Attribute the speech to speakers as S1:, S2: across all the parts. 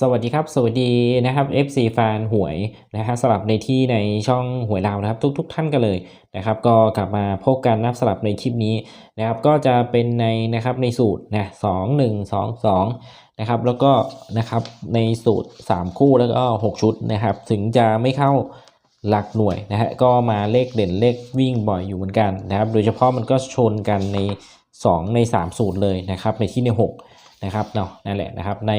S1: สวัสดีครับ สวัสดีนะครับ FC แฟนหวยนะฮะสลับในที่ในช่องหวยลาวนะครับ ทุกๆท่านกันเลยนะครับ ก็กลับมาพบกันนับสลับในคลิปนี้นะครับ ก็จะเป็นในนะครับในสูตรนะสองหนึ่งสองสองนะครับแล้วก็นะครับในสูตร 3 คู่แล้วก็6 ชุดนะครับ ถึงจะไม่เข้าหลักหน่วยนะฮะก็มาเลขเด่นเลขวิ่งบ่อยอยู่เหมือนกันนะครับ โดยเฉพาะมันก็ชนกันใน 2 ใน 3 สูตรเลยนะครับในที่ใน 6 นะครับเนาะนั่นแหละนะครับใน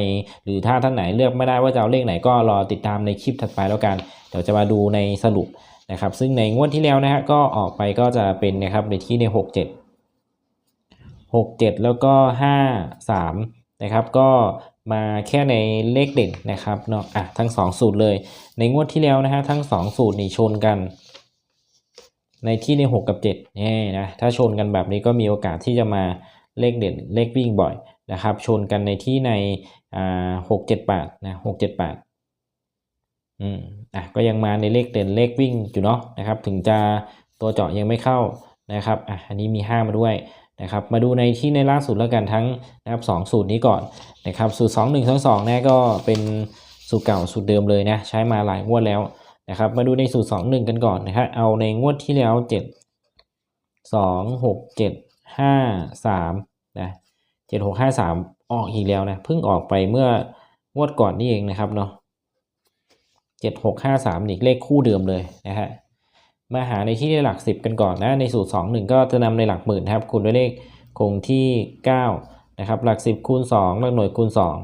S1: หรือถ้าท่านไหนเลือกไม่ได้ว่าจะเอาเลขไหนก็รอติดตามในคลิปถัดไปแล้วกัน เดี๋ยวจะมาดูในสรุปนะครับซึ่งในงวดที่แล้วนะฮะก็ออกไปก็จะเป็นนะครับในที่ใน 6 7 6 7 แล้วก็ 5 3นะครับก็มาแค่ในเลขเด่นนะครับเนาะอะทั้ง 2 สูตรเลย ในงวดที่แล้วนะฮะทั้ง 2 สูตรนี่ชนกัน ในที่ใน 6 กับ7นี่นะถ้าชนกันแบบนี้ก็มีโอกาสที่จะมาเลขเด่นเลขวิ่งบ่อย นะครับ ชนกันในที่ในหกเจ็ดแปดนะหกเจ็ดแปดอืมอะก็ยังมาในเลขเด่นเลขวิ่งอยู่เนาะนะครับ ถึงจะตัวเจาะยังไม่เข้านะครับอะอันนี้มีห้ามาด้วยนะครับมาดูในที่ในล่าสุดแล้วกันทั้งนะครับสองสูตรนี้ก่อนนะครับสูตรสองหนึ่งสองสองเนี่ยก็เป็นสูตรเก่าสูตรเดิมเลยนะใช้มาหลายงวดแล้วนะครับมาดูในสูตรสองหนึ่งกันก่อนนะครับเอาในงวดที่แล้วเจ็ดสองหกเจ็ดห้าสามนะ เจ็ดหกห้าสามออกอีกแล้วนะเพิ่งออกไปเมื่องวดก่อนนี่เองนะครับเนาะเจ็ดหกห้าสามอีกเลขคู่เดิมเลยนะฮะมาหาในที่ได้หลักสิบกันก่อนนะในสูตรสองหนึ่งก็จะนำในหลักหมื่นครับคูณด้วยเลขคงที่เก้านะครับ หลักสิบคูณสองหลักหน่วยคูณสอง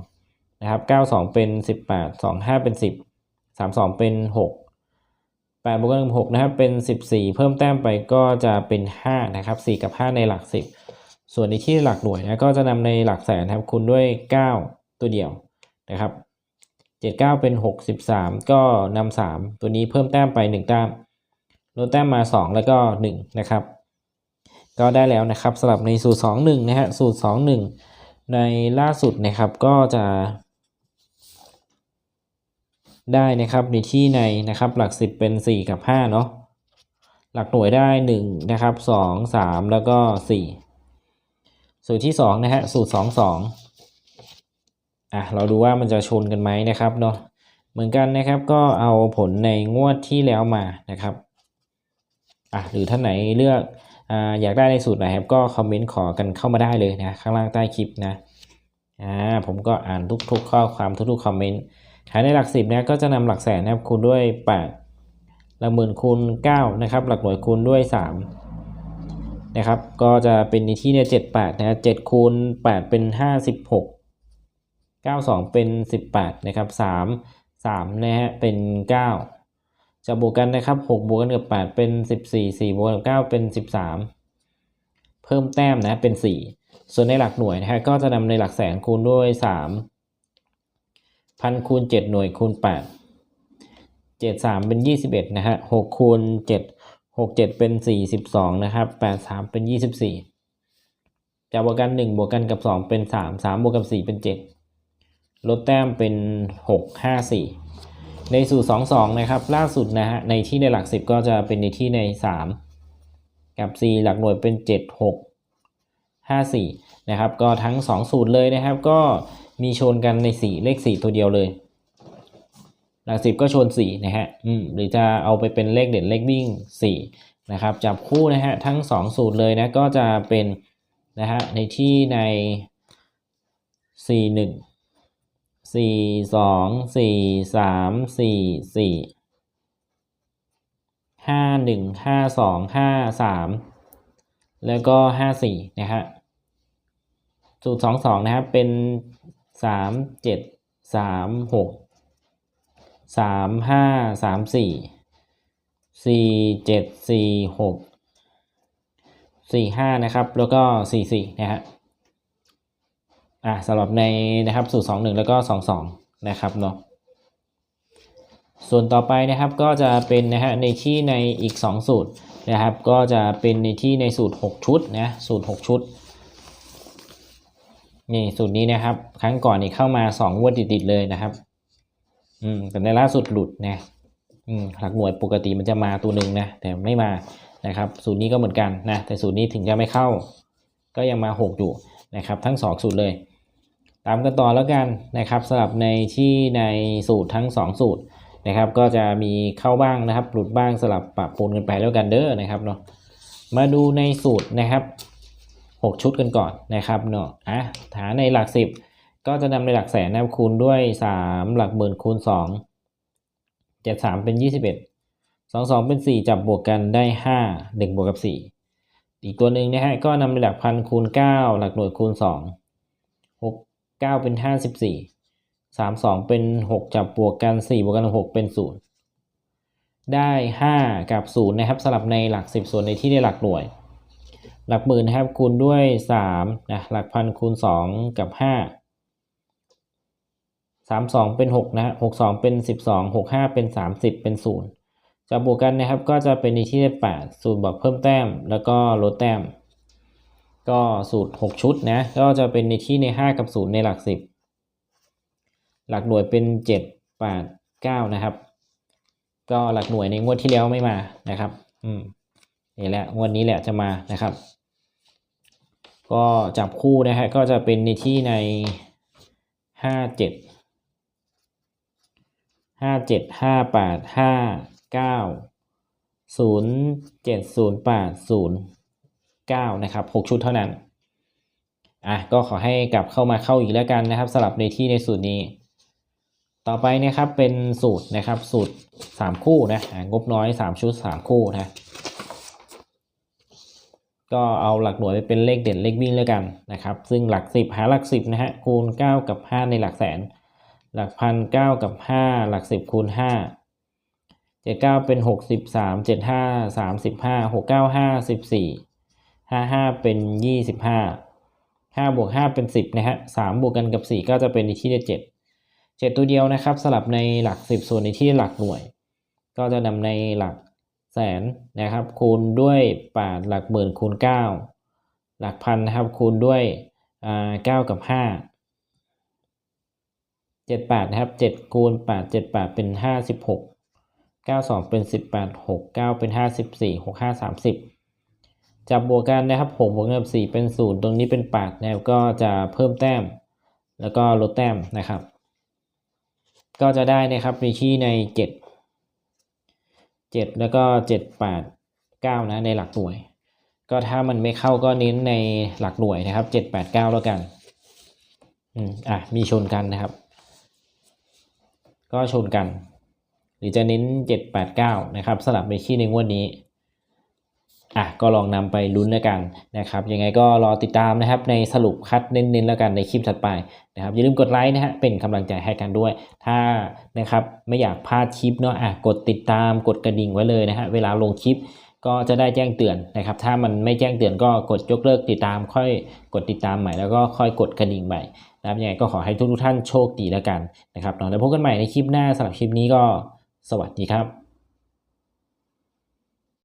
S1: นะครับเก้าสองเป็นสิบแปดสองห้าเป็นสิบสามสองเป็นหกแปดบวกกับหกนะครับ เป็นสิบสี่เพิ่มแต้มไปก็จะเป็นห้านะครับสี่กับห้าในหลักสิบ ส่วนในที่หลักหน่วยนะก็จะนำในหลักแสนครับคูณด้วย 9 ตัวเดียวนะครับ 79 เป็น 63 ก็นำ3ตัวนี้เพิ่มแต้มไป 1 แต้มลดแต้มมา 2 แล้วก็ 1 นะครับ ก็ได้แล้วนะครับสำหรับในสูตร 21 นะฮะสูตร 21 ในล่าสุดนะครับก็จะ ได้นะครับในที่ในนะครับหลัก 10 เป็น 4 กับ 5 เนาะหลักหน่วยได้ 1 นะครับ 2 3 แล้วก็ 4 สูตรที่สองนะฮะสูตรสองสองอะเราดูว่ามันจะชนกันไหมนะครับเนาะเหมือนกันนะครับก็เอาผลในงวดที่แล้วมานะครับอะหรือท่านไหนเลือกอ่าอยากได้ในสูตรไหนครับก็คอมเมนต์ขอกันเข้ามาได้เลยนะข้างล่างใต้คลิปนะอ่าผมก็อ่านทุกๆข้อความทุกๆคอมเมนต์หาในหลักสิบนะก็จะนำหลักแสนนะครับคูณด้วย8หลักหมื่นคูณ9นะครับหลักหน่วยคูณด้วย 3 นะครับ ก็จะเป็นในที่เนี่ยเจ็ดแปดนะเจ็ดคูณแปดเป็นห้าสิบหกเก้าสองเป็นสิบแปดนะครับสามสามนะฮะเป็นเก้าจะบวกกันนะครับหกบวกกันกับแปดเป็นสิบสี่สี่บวกกับเก้าเป็นสิบสามเพิ่มแต้มนะเป็นสี่ส่วนในหลักหน่วยนะฮะก็จะนำในหลักแสนคูณด้วยสามพันคูณเจ็ดหน่วยคูณแปดเจ็ดสามเป็นยี่สิบเอ็ดนะฮะหกคูณเจ็ด หกเจ็ดเป็นสี่สิบสองนะครับแปดสามเป็นยี่สิบสี่จะบวกกันหนึ่งบวกกันกับสองเป็นสามสามบวกกับสี่เป็นเจ็ดลดแต้มเป็นหกห้าสี่ในสูตรสองสองนะครับ ล่าสุดนะฮะในที่ในหลักสิบก็จะเป็นในที่ในสามกับสี่หลักหน่วยเป็นเจ็ดหกห้าสี่นะครับ ก็ทั้งสองสูตรเลยนะครับ ก็มีชนกันในสี่เลขสี่ตัวเดียวเลย หลักสิบก็ชนสี่นะฮะอืมหรือจะเอาไปเป็นเลขเด่นเลขวิ่งสี่นะครับจับคู่นะฮะทั้งสองสูตรเลยนะก็จะเป็นนะฮะในที่ในสี่หนึ่งสี่สองสี่สามสี่สี่ห้าหนึ่งห้าสองห้าสามแล้วก็ห้าสี่นะฮะสูตรสองสองนะครับเป็นสามเจ็ด สามห้าสามสี่สี่เจ็ดสี่หกสี่ห้านะครับ แล้วก็สี่สี่นะฮะอะสำหรับในนะครับสูตรสองหนึ่งแล้วก็สองสองนะครับเนาะส่วนต่อไปนะครับก็จะเป็นนะฮะในที่ในอีก 2 สูตรนะครับ ก็จะเป็นในที่ในสูตร 6 ชุดนะสูตร 6 ชุดนี่สูตรนี้นะครับ ครั้งก่อนนี่เข้ามาสองงวดติดๆเลยนะครับ อืมแต่ในล่าสุดหลุดนะอืมหลักหน่วยปกติมันจะมาตัวหนึ่งนะแต่ไม่มานะครับสูตรนี้ก็เหมือนกันนะแต่สูตรนี้ถึงจะไม่เข้า ก็ยังมาหกอยู่นะครับทั้งสองสูตรเลย ตามกันต่อแล้วกันนะครับสำหรับในที่ในสูตรทั้งสองสูตรนะครับก็จะมีเข้าบ้างนะครับหลุดบ้างสลับปะปนกันไปแล้วกันเด้อนะครับเนาะมาดูในสูตรนะครับ 6 ชุดกันก่อนนะครับเนาะอะฐานในหลัก 10 ก็จะนำในหลักแสนนะครับคูณด้วย 3 หลักหมื่นคูณ 2 7 3 เป็น 21 2 2 เป็น 4 จับบวกกันได้ 5 1 บวกกับ 4 อีกตัวหนึ่งนะฮะก็นำในหลักพันคูณ 9 หลักหน่วยคูณ 2 6 9 เป็น 54 3 2 เป็น 6 จับบวกกัน 4 บวกกัน 6 เป็น 0 ได้ 5 กับ 0 นะครับสลับในหลัก 10 ส่วนในที่ได้หลักหน่วย หลักหมื่นนะครับคูณด้วย3นะหลักพันคูณ 2 กับ 5 3 2เป็น6นะฮะ6 2เป็น12 6 5เป็น30เป็น0จะบวกกันนะครับก็จะเป็นในที่ได้8สูตรบอกเพิ่มแต้มแล้วก็ลดแต้ม ก็สูตร6ชุดนะก็จะเป็นในที่ใน5กับ0ในหลัก10หลักหน่วยเป็น7 8 9นะครับ ก็หลักหน่วยในงวดที่แล้วไม่มานะครับ อืมนี่แหละงวดนี้แหละจะมานะครับ ก็จับคู่นะฮะก็จะเป็นในที่ในห้าเจ็ด ห้าเจ็ดห้าแปดห้าเก้าศูนย์เจ็ดศูนย์แปดศูนย์เก้านะครับหกชุดเท่านั้นอะก็ขอให้กลับเข้ามาเข้าอีกแล้วกันนะครับสลับในที่ในสูตรนี้ ต่อไปนะครับเป็นสูตรนะครับสูตรสามคู่นะงบน้อยสามชุดสามคู่นะก็เอาหลักหน่วยไปเป็นเลขเด่นเลขวิ่งแล้วกันนะครับ ซึ่งหลักสิบหาหลักสิบนะฮะคูณ 9 กับ 5 ในหลักแสน หลักพันเก้ากับห้าหลักสิบคูณห้าเจ็ดเก้าเป็นหกสิบสามเจ็ดห้าสามสิบห้าหกเก้าห้าสิบสี่ห้าห้าเป็นยี่สิบห้าห้าบวกห้าเป็นสิบนะฮะสามบวกกันกับสี่ก็จะเป็นในที่เจ็ดเจ็ดตัวเดียวนะครับ สลับในหลักสิบส่วนในที่หลักหน่วย ก็จะนำในหลักแสนนะครับ คูณด้วยแปดหลักหมื่นคูณเก้าหลักพันนะครับคูณด้วยเก้ากับห้า เจ็ดแปดนะครับเจ็ดคูณแปดเจ็ดแปดเป็นห้าสิบหกเก้าสองเป็นสิบแปดหกเก้าเป็นห้าสิบสี่หกห้าสามสิบจับบวกกันนะครับหกบวกกับสี่เป็นศูนย์ตรงนี้เป็นแปดนะก็จะเพิ่มแต้ม แล้วก็ลดแต้มนะครับ ก็จะได้นะครับมีที่ในเจ็ดเจ็ดแล้วก็เจ็ดแปดเก้านะในหลักหน่วย ก็ถ้ามันไม่เข้าก็เน้นในหลักหน่วยนะครับเจ็ดแปดเก้าแล้วกันอืมอะมีชนกันนะครับ ก็ชนกัน หรือจะเน้น 7 8 9 นะครับสลับไปขี้ในงวดนี้อะก็ลองนำไปลุ้นแล้วกันนะครับยังไงก็รอติดตามนะครับในสรุปคัดเน้นๆแล้วกันในคลิปถัดไปนะครับอย่าลืมกดไลค์นะฮะเป็นกำลังใจให้กันด้วย ถ้านะครับไม่อยากพลาดคลิปเนาะอะกดติดตามกดกระดิ่งไว้เลยนะฮะเวลาลงคลิป ก็จะได้แจ้งเตือนนะครับ ถ้ามันไม่แจ้งเตือนก็กดยกเลิกติดตาม ค่อยกดติดตามใหม่แล้วก็ค่อยกดกระดิ่งใหม่นะครับยังไงก็ขอให้ทุกท่านโชคดีแล้วกันนะครับเนาะแล้วพบกันใหม่ในคลิปหน้าสำหรับคลิปนี้ก็สวัสดีครับ